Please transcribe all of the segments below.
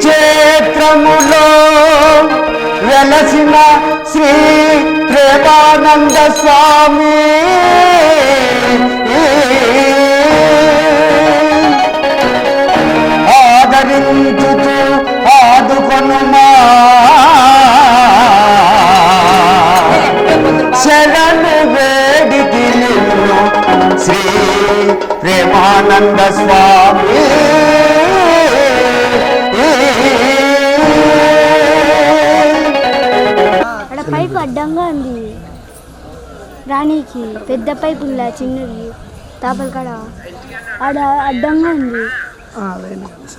క్షేత్రములో వెలసిన శ్రీ ప్రేమానంద స్వామి. ఆదరించుతూ ఆదుకొనుమా. శరణు వేడికి శ్రీ ప్రేమానంద స్వామి. అడ్డంగా ఉంది. రాణికి పెద్ద పైపు ఉందా? చిన్నది. తాపల కాడ. ఆడ అడ్డంగా ఉంది.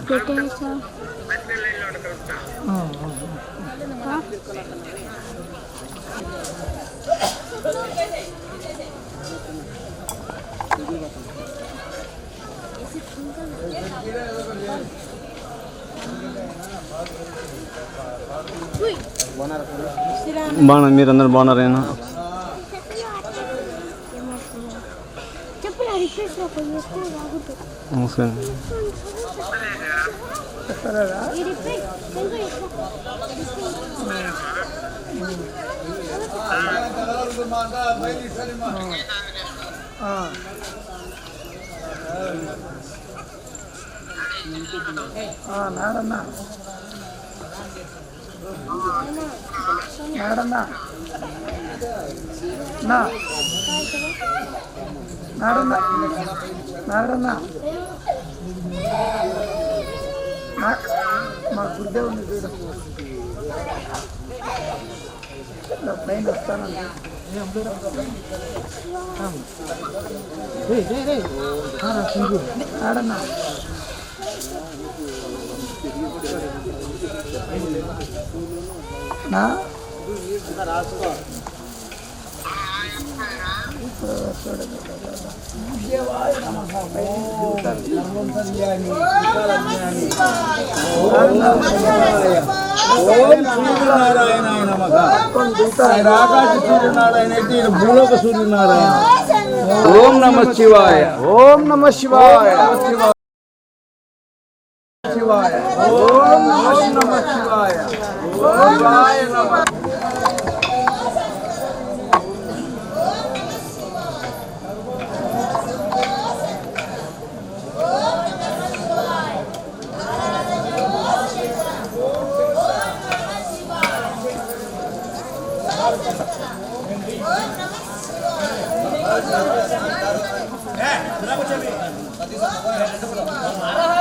పెట్టేసా ఆ? బాగున్నా మీరందరూ బాగున్నారేనా? చెప్పు నా రిక్వెస్ట్ కొంచెం ఎక్కువ రాకూడదు. నమస్కారం. ఈ రిక్వెస్ట్ కొంచెం ఎక్కువ. నాడన్నా నాడన్నా నా. నాడన్నా నాడన్నా నా- మా గుడ్డే ఉంది చూడు. పైన వస్తానండి నాడన్నా నా ఓం సూర్యనారాయణాయ నమః ఆయన ఆకాశ సూర్యనారాయణ అయితే ఈయన భూలోక సూర్యనారాయణ ఓం నమ శివాయ ఓం నమ శివాయ ಶಿವಾಯ ಓಂ ನಮಃ ಶಿವಾಯ ಓಂ ರಾಯ ನಮಃ Hey, kenapa cewek? Tadi sama gue, ada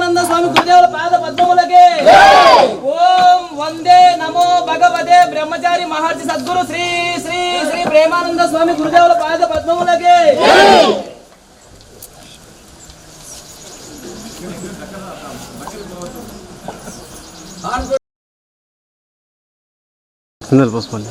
ప్రేమానంద స్వామి హృదయాల పాద పద్మములకి. ఓం వందే నమో భగవతే బ్రహ్మచారి మహర్షి సద్గురు శ్రీ శ్రీ శ్రీ ప్రేమానంద స్వామి గురుదేవుల పాద పద్మములకి. అందరు పోసుకోండి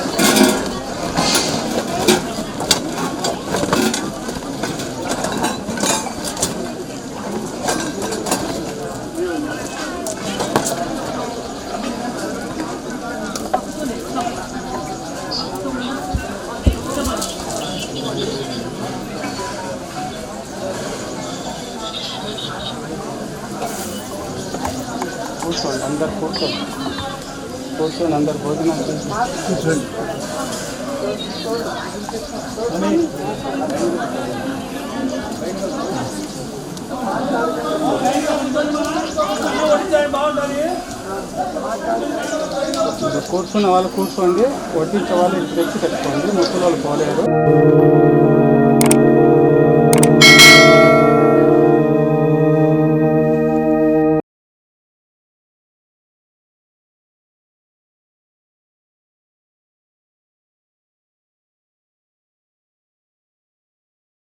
కూర్చోండి అందరు కూర్చోండి. కూర్చొని అందరు భోజనం చేసి. కూర్చోండి ఇప్పుడు కూర్చున్న వాళ్ళు కూర్చోండి వడ్డించే వాళ్ళు తెచ్చి పెట్టుకోండి ముసలి వాళ్ళు పోలేరు